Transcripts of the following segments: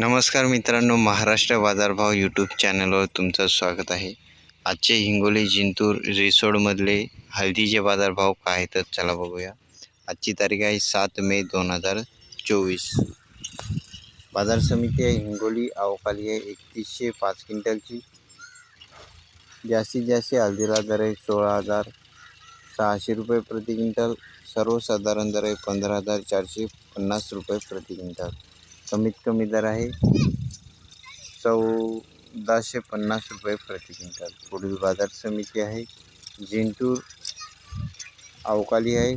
नमस्कार मित्रांनो महाराष्ट्र बाजारभाव यूट्यूब चॅनलवर तुमचं स्वागत आहे. आजचे हिंगोली जिंतूर रिसोडमधले हळदीचे बाजारभाव काय आहेत तर चला बघूया. आजची तारीख आहे सात मे दोन हजार चोवीस. बाजार समिती आहे हिंगोली अवकाली आहे एकतीसशे पाच क्विंटलची. जास्तीत जास्त हळदीला दर आहे सोळा हजार सहाशे रुपये प्रति क्विंटल. सर्वसाधारण दर आहे पंधरा हजार चारशे पन्नास रुपये प्रति क्विंटल. कमीत कमी दर आहे. चौदाशे पन्नास रुपये प्रति क्विंटल. पुढील बाज़ार समिती आहे. जिंतूर अवकाली आहे.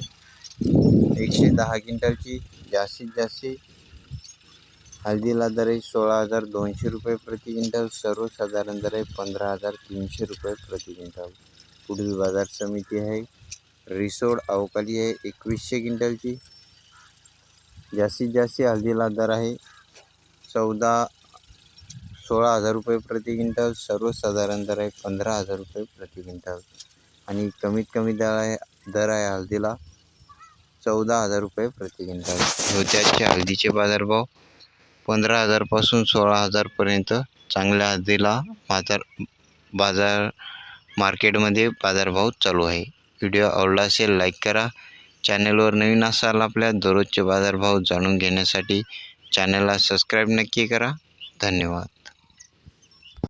एकशे दहा क्विंटलची जास्तीत जास्त हळदीला दर आहे सोळा हज़ार दोनशे रुपये प्रति क्विंटल. सर्वसाधारण दर आहे पंधरा हज़ार तीनशे रुपये प्रति क्विंटल. पुढील बाज़ार समिती आहे. रिसोड अवकाली आहे. एकवीसशे क्विंटलची. जास्तीत जास्त हळदीला दर आहे. चौदा सोळा हजार रुपये प्रति क्विंटल सर्वसाधारण दर आहे पंधरा हजार रुपये प्रति क्विंटल. आणि कमीत कमी दर आहे दर आहे हळदीला चौदा हजार रुपये प्रति क्विंटल. होत्याचे हळदीचे बाजारभाव पंधरा हजारपासून सोळा हजारपर्यंत चांगल्या हळदीला बाजार बाजार मार्केटमध्ये बाजारभाव चालू आहे. व्हिडिओ आवडला असेल लाईक करा. चॅनलवर नवीन असाल आपल्या दररोजचे बाजारभाव जाणून घेण्यासाठी चॅनलला सबस्क्राईब नक्की करा. धन्यवाद.